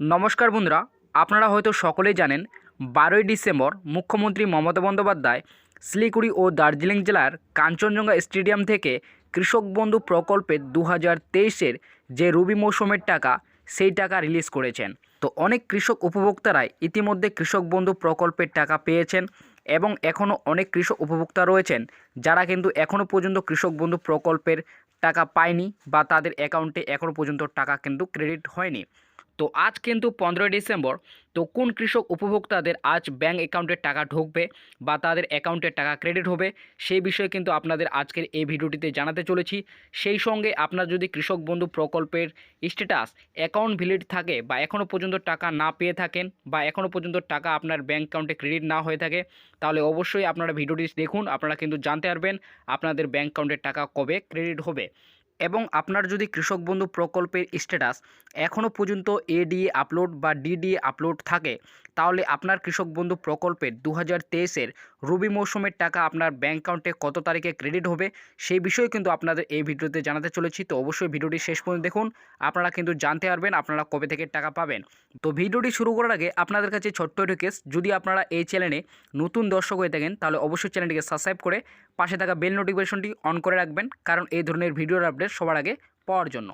নমস্কার বন্ধুরা, আপনারা হয়তো সকলেই জানেন, বারোই ডিসেম্বর মুখ্যমন্ত্রী মমতা বন্দ্যোপাধ্যায় শিলিগুড়ি ও দার্জিলিং জেলার কাঞ্চনজঙ্ঘা স্টেডিয়াম থেকে কৃষক বন্ধু প্রকল্পের দু হাজার তেইশের যে রবি মৌসুমের টাকা, সেই টাকা রিলিজ করেছেন। তো অনেক কৃষক উপভোক্তারাই ইতিমধ্যে কৃষক বন্ধু প্রকল্পের টাকা পেয়েছেন এবং এখনও অনেক কৃষক উপভোক্তা রয়েছেন, যারা কিন্তু এখনও পর্যন্ত কৃষক বন্ধু প্রকল্পের টাকা পায়নি বা তাদের অ্যাকাউন্টে এখনও পর্যন্ত টাকা কিন্তু ক্রেডিট হয়নি। তো আজ কিন্তু পনেরোই ডিসেম্বর, তো কোন কৃষক উপভোক্তাদের আজ ব্যাঙ্ক অ্যাকাউন্টে টাকা ঢুকবে বা তাদের অ্যাকাউন্টে টাকা ক্রেডিট হবে, সেই বিষয়ে কিন্তু আপনাদের আজকের এই ভিডিওটিতে জানাতে চলেছি। সেই সঙ্গে আপনার যদি কৃষক বন্ধু প্রকল্পের স্ট্যাটাস অ্যাকাউন্ট ভ্যালিড থাকে বা এখনও পর্যন্ত টাকা না পেয়ে থাকেন বা এখনও পর্যন্ত টাকা আপনার ব্যাঙ্ক অ্যাকাউন্টে ক্রেডিট না হয়ে থাকে, তাহলে অবশ্যই আপনারা ভিডিওটি দেখুন, আপনারা কিন্তু জানতে পারবেন আপনাদের ব্যাঙ্ক অ্যাকাউন্টে টাকা কবে ক্রেডিট হবে। এবং আপনার যদি কৃষক বন্ধু প্রকল্পের স্ট্যাটাস এখনও পর্যন্ত এডিএ আপলোড বা ডিডিএ আপলোড থাকে, তাহলে আপনার কৃষক বন্ধু প্রকল্পের দু হাজার তেইশের রবি মৌসুমের টাকা আপনার ব্যাঙ্ক অ্যাকাউন্টে কত তারিখে ক্রেডিট হবে, সেই বিষয়ে কিন্তু আপনাদের এই ভিডিওতে জানাতে চলেছি। তো অবশ্যই ভিডিওটি শেষ পর্যন্ত দেখুন, আপনারা কিন্তু জানতে পারবেন আপনারা কবে থেকে টাকা পাবেন। তো ভিডিওটি শুরু করার আগে আপনাদের কাছে ছোট্ট রিকোয়েস্ট যদি আপনারা এই চ্যানেলে নতুন দর্শক হয়ে থাকেন, তাহলে অবশ্যই চ্যানেলটিকে সাবস্ক্রাইব করে পাশে থাকা বেল নোটিফিকেশনটি অন করে রাখবেন, কারণ এই ধরনের ভিডিওর আপডেট সবার আগে পাওয়ার জন্য।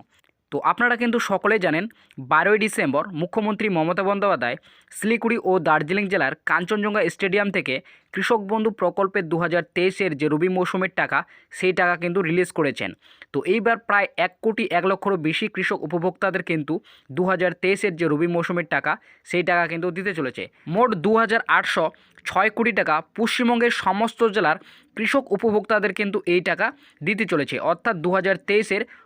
তো আপনারা কিন্তু সকলেই জানেন, বারোই ডিসেম্বর মুখ্যমন্ত্রী মমতা বন্দ্যোপাধ্যায় শিলিগুড়ি ও দার্জিলিং জেলার কাঞ্চনজঙ্ঘা স্টেডিয়াম থেকে কৃষক বন্ধু প্রকল্পের দু হাজার তেইশের যে রবি মৌসুমের টাকা, সেই টাকা কিন্তু রিলিজ করেছেন। তো এইবার প্রায় এক কোটি এক লক্ষেরও বেশি কৃষক উপভোক্তাদের কিন্তু দু হাজার তেইশের যে রবি মৌসুমের টাকা, সেই টাকা কিন্তু দিতে চলেছে। মোট দু হাজার আটশো ছয় কোটি টাকা পশ্চিমবঙ্গের সমস্ত জেলার কৃষক উপভোক্তাদের কিন্তু এই টাকা দিতে চলেছে। অর্থাৎ দু হাজার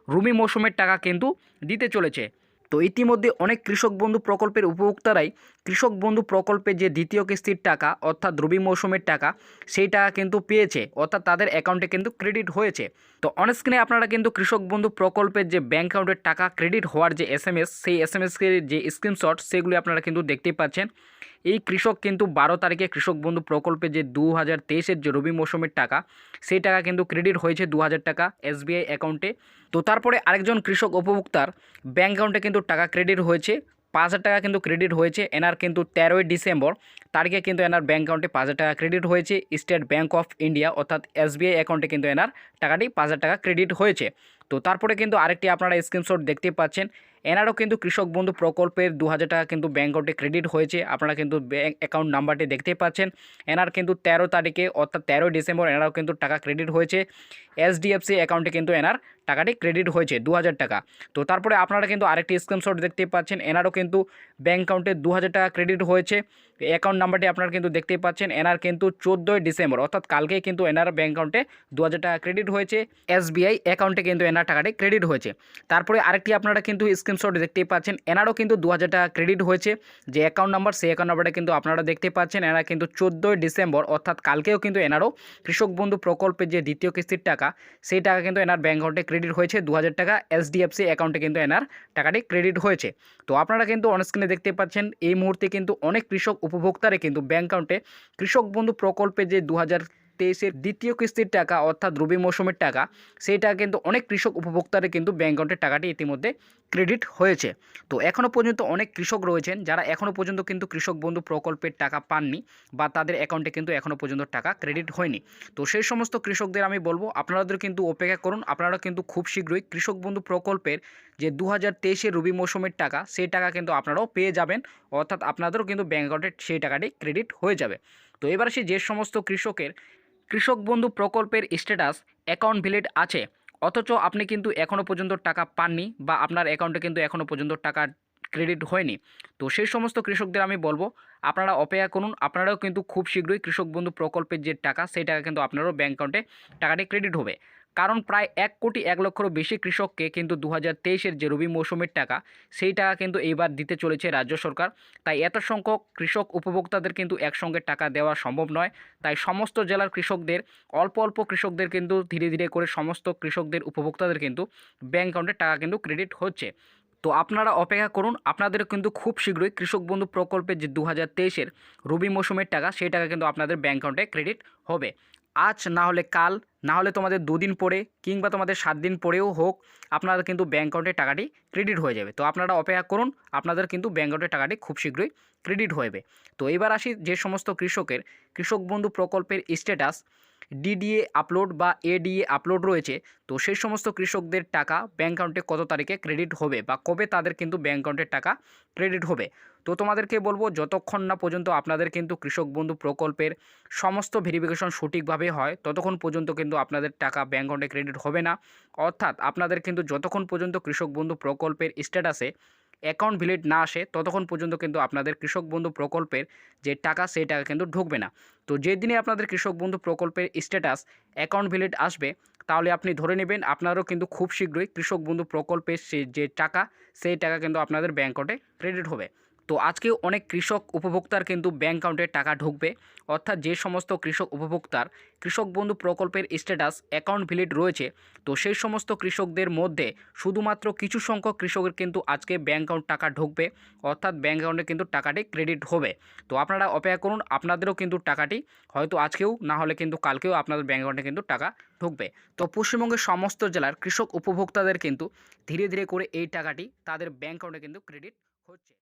রুমি মৌসুমের টাকা কিন্তু দিতে চলেছে। তো ইতিমধ্যে অনেক কৃষক বন্ধু প্রকল্পের উপভোক্তারাই কৃষক বন্ধু প্রকল্পের যে দ্বিতীয় কিস্তির টাকা, অর্থাৎ রবি মৌসুমের টাকা সেই টাকা কিন্তু পেয়েছে, অর্থাৎ তাদের অ্যাকাউন্টে কিন্তু ক্রেডিট হয়েছে। তো অনস্ক্রিনে আপনারা কিন্তু কৃষক বন্ধু প্রকল্পের যে ব্যাঙ্ক অ্যাকাউন্টের টাকা ক্রেডিট হওয়ার যে এস এম এস সেই এস এম এসের যে স্ক্রিনশট সেগুলি আপনারা কিন্তু দেখতেই পাচ্ছেন। এই কৃষক কিন্তু বারো তারিখে কৃষক বন্ধু প্রকল্পে যে দু হাজার তেইশের যে রবি মৌসুমের টাকা, সেই টাকা কিন্তু ক্রেডিট হয়েছে দু হাজার টাকা এসবিআই অ্যাকাউন্টে তো তারপরে আরেকজন কৃষক উপভোক্তার ব্যাঙ্ক অ্যাকাউন্টে কিন্তু টাকা ক্রেডিট হয়েছে পাঁচ হাজার টাকা কিন্তু ক্রেডিট হয়েছে, এনার কিন্তু তেরোই ডিসেম্বর, তারিখে কিন্তু এনার ব্যাঙ্ক অ্যাকাউন্টে পাঁচ হাজার টাকা ক্রেডিট হয়েছে, স্টেট ব্যাঙ্ক অফ ইন্ডিয়া অর্থাৎ এসবিআই অ্যাকাউন্টে কিন্তু এনার টাকাটি পাঁচ হাজার টাকা ক্রেডিট হয়েছে। তো তারপরে কিন্তু আরেকটি আপনারা স্ক্রিনশট দেখতে পাচ্ছেন, এনারও কিন্তু কৃষক বন্ধু প্রকল্পের দু হাজার টাকা কিন্তু ব্যাঙ্ক অ্যাকাউন্টে ক্রেডিট হয়েছে, আপনারা কিন্তু ব্যাঙ্ক অ্যাকাউন্ট নাম্বারটি দেখতে পাচ্ছেন, এনার কিন্তু তেরো তারিখে অর্থাৎ তেরোই ডিসেম্বর এনারও কিন্তু টাকা ক্রেডিট হয়েছে, এসডিএফসি অ্যাকাউন্টে কিন্তু এনার টাকাটি ক্রেডিট হয়েছে দু হাজার টাকা। তো তারপরে আপনারা কিন্তু আরেকটি স্ক্রিনশট দেখতে পাচ্ছেন, এনারও কিন্তু ব্যাঙ্ক অ্যাকাউন্টে দু হাজার টাকা ক্রেডিট হয়েছে। অ্যাকাউন্ট নাম্বারটি আপনারা কিন্তু দেখতে পাচ্ছেন, এনার কিন্তু চোদ্দোই ডিসেম্বর, অর্থাৎ কালকেই কিন্তু এনার ব্যাঙ্ক অ্যাকাউন্টে দু হাজার টাকা ক্রেডিট হয়েছে। এসবিআই অ্যাকাউন্টে কিন্তু এনার টাকাটি ক্রেডিট হয়েছে। তারপরে আরেকটি আপনারা কিন্তু স্ক্রিনশট দেখতেই পাচ্ছেন, এনারও কিন্তু দু হাজার টাকা ক্রেডিট হয়েছে। যে অ্যাকাউন্ট নাম্বার সেই অ্যাকাউন্ট নাম্বারটা কিন্তু আপনারা দেখতে পাচ্ছেন, এনারা কিন্তু চোদ্দোই ডিসেম্বর, অর্থাৎ কালকেও কিন্তু এনারও কৃষক বন্ধু প্রকল্পের যে দ্বিতীয় কিস্তির টাকা, সেই টাকা কিন্তু এনার ব্যাঙ্ক অ্যাকাউন্টে ক্রেডিট হয়েছে দু হাজার টাকা এসডিএফসি অ্যাকাউন্টে কিন্তু এনার টাকাটি ক্রেডিট হয়েছে। তো আপনারা কিন্তু অনস্ক্রিনে দেখতে পাচ্ছেন, এই মুহূর্তে কিন্তু অনেক কৃষক উপভোক্তারে কিন্তু ব্যাঙ্ক অ্যাকাউন্টে কৃষক বন্ধু প্রকল্পে যে দু হাজার তেইশের দ্বিতীয় কিস্তির টাকা, অর্থাৎ রবি মৌসুমের টাকা সেই টাকা কিন্তু অনেক কৃষক উপভোক্তারে কিন্তু ব্যাঙ্ক অ্যাকাউন্টের টাকাটি ইতিমধ্যে ক্রেডিট হয়েছে। তো এখনও পর্যন্ত অনেক কৃষক রয়েছেন যারা এখনও পর্যন্ত কিন্তু কৃষক বন্ধু প্রকল্পের টাকা পাননি বা তাদের অ্যাকাউন্টে কিন্তু এখনও পর্যন্ত টাকা ক্রেডিট হয়নি। তো সেই সমস্ত কৃষকদের আমি বলব আপনাদের কিন্তু অপেক্ষা করুন, আপনারা কিন্তু খুব শীঘ্রই কৃষক বন্ধু প্রকল্পের যে দু হাজার রবি মৌসুমের টাকা, সেই টাকা কিন্তু আপনারাও পেয়ে যাবেন, অর্থাৎ আপনাদেরও কিন্তু ব্যাঙ্ক অ্যাকাউন্টে সেই টাকাটি ক্রেডিট হয়ে যাবে। তো এবার সে যে সমস্ত কৃষকের কৃষক বন্ধু প্রকল্পের স্ট্যাটাস অ্যাকাউন্ট ভ্যালিড আছে, অথচ আপনি কিন্তু এখনও পর্যন্ত টাকা পাননি বা আপনার অ্যাকাউন্টে কিন্তু এখনও পর্যন্ত টাকা ক্রেডিট হয়নি। তো সেই সমস্ত কৃষকদের আমি বলব, আপনারা অপেক্ষা করুন, আপনারাও কিন্তু খুব শীঘ্রই কৃষক বন্ধু প্রকল্পের যে টাকা, সেই টাকা কিন্তু আপনারও ব্যাঙ্ক অ্যাকাউন্টে টাকাটি ক্রেডিট হবে। কারণ প্রায় এক কোটি এক লক্ষেরও বেশি কৃষককে কিন্তু দু হাজার যে রবি মৌসুমের টাকা সেই টাকা কিন্তু এইবার দিতে চলেছে রাজ্য সরকার। তাই এত সংখ্যক কৃষক উপভোক্তাদের কিন্তু একসঙ্গে টাকা দেওয়া সম্ভব নয়। তাই সমস্ত জেলার কৃষকদের, অল্প অল্প কৃষকদের কিন্তু ধীরে ধীরে করে সমস্ত কৃষকদের উপভোক্তাদের কিন্তু ব্যাঙ্ক অ্যাকাউন্টে টাকা কিন্তু ক্রেডিট হচ্ছে। তো আপনারা অপেক্ষা করুন আপনাদের কিন্তু খুব শীঘ্রই কৃষক বন্ধু প্রকল্পের যে দু হাজার রবি মৌসুমের টাকা, সেই টাকা কিন্তু আপনাদের ব্যাঙ্ক অ্যাকাউন্টে ক্রেডিট হবে। আজ না হলে কাল, না হলে তোমাদের দুদিন পরে কিংবা তোমাদের সাত দিন পরেও হোক আপনাদের কিন্তু ব্যাঙ্ক অ্যাকাউন্টে টাকাটি ক্রেডিট হয়ে যাবে। তো আপনারা অপেক্ষা করুন, আপনাদের কিন্তু ব্যাঙ্ক অ্যাকাউন্টে টাকাটি খুব শীঘ্রই ক্রেডিট হয়ে তো এবার আসি যে সমস্ত কৃষকের, কৃষক বন্ধু প্রকল্পের স্ট্যাটাস ডিডিএ আপলোড বা এডিএ আপলোড রয়েছে, তো সেই সমস্ত কৃষকদের টাকা ব্যাঙ্ক অ্যাকাউন্টে কত তারিখে ক্রেডিট হবে বা কবে তাদের কিন্তু ব্যাঙ্ক অ্যাকাউন্টের টাকা ক্রেডিট হবে? তো তোমাদেরকে বলব, যতক্ষণ না পর্যন্ত আপনাদের কিন্তু কৃষক বন্ধু প্রকল্পের সমস্ত ভেরিফিকেশন সঠিকভাবে হয়, ততক্ষণ পর্যন্ত কিন্তু আপনাদের টাকা ব্যাঙ্ক অ্যাকাউন্টে ক্রেডিট হবে না। অর্থাৎ আপনাদের কিন্তু যতক্ষণ পর্যন্ত কৃষক বন্ধু প্রকল্পের স্ট্যাটাসে অ্যাকাউন্ট ভ্যালিড না আসে, ততক্ষণ পর্যন্ত কিন্তু আপনাদের কৃষক বন্ধু প্রকল্পের যে টাকা, সেই টাকা কিন্তু ঢুকবে না। তো যেদিনে আপনাদের কৃষক বন্ধু প্রকল্পের স্ট্যাটাস অ্যাকাউন্ট ভ্যালিড আসবে, তাহলে আপনি ধরে নেবেন আপনারও কিন্তু খুব শীঘ্রই কৃষক বন্ধু প্রকল্পের যে টাকা, সেই টাকা কিন্তু আপনাদের ব্যাঙ্ক অ্যাকাউন্টে ক্রেডিট হবে। তো আজকেও অনেক কৃষক উপভোক্তার কিন্তু ব্যাঙ্ক অ্যাকাউন্টে টাকা ঢুকবে। অর্থাৎ যে সমস্ত কৃষক উপভোক্তার, কৃষক বন্ধু প্রকল্পের স্ট্যাটাস অ্যাকাউন্ট ভিলিড রয়েছে, তো সেই সমস্ত কৃষকদের মধ্যে শুধুমাত্র কিছু সংখ্যক কৃষকের কিন্তু আজকে ব্যাঙ্ক অ্যাকাউন্ট টাকা ঢুকবে। অর্থাৎ ব্যাঙ্ক অ্যাকাউন্টে কিন্তু টাকাটি ক্রেডিট হবে। তো আপনারা অপেক্ষা করুন, আপনাদেরও কিন্তু টাকাটি হয়তো আজকেও, না হলে কিন্তু কালকেও আপনাদের ব্যাঙ্ক অ্যাকাউন্টে কিন্তু টাকা ঢুকবে। তো পশ্চিমবঙ্গের সমস্ত জেলার কৃষক উপভোক্তাদের কিন্তু ধীরে ধীরে করে এই টাকাটি তাদের ব্যাঙ্ক অ্যাকাউন্টে কিন্তু ক্রেডিট হচ্ছে।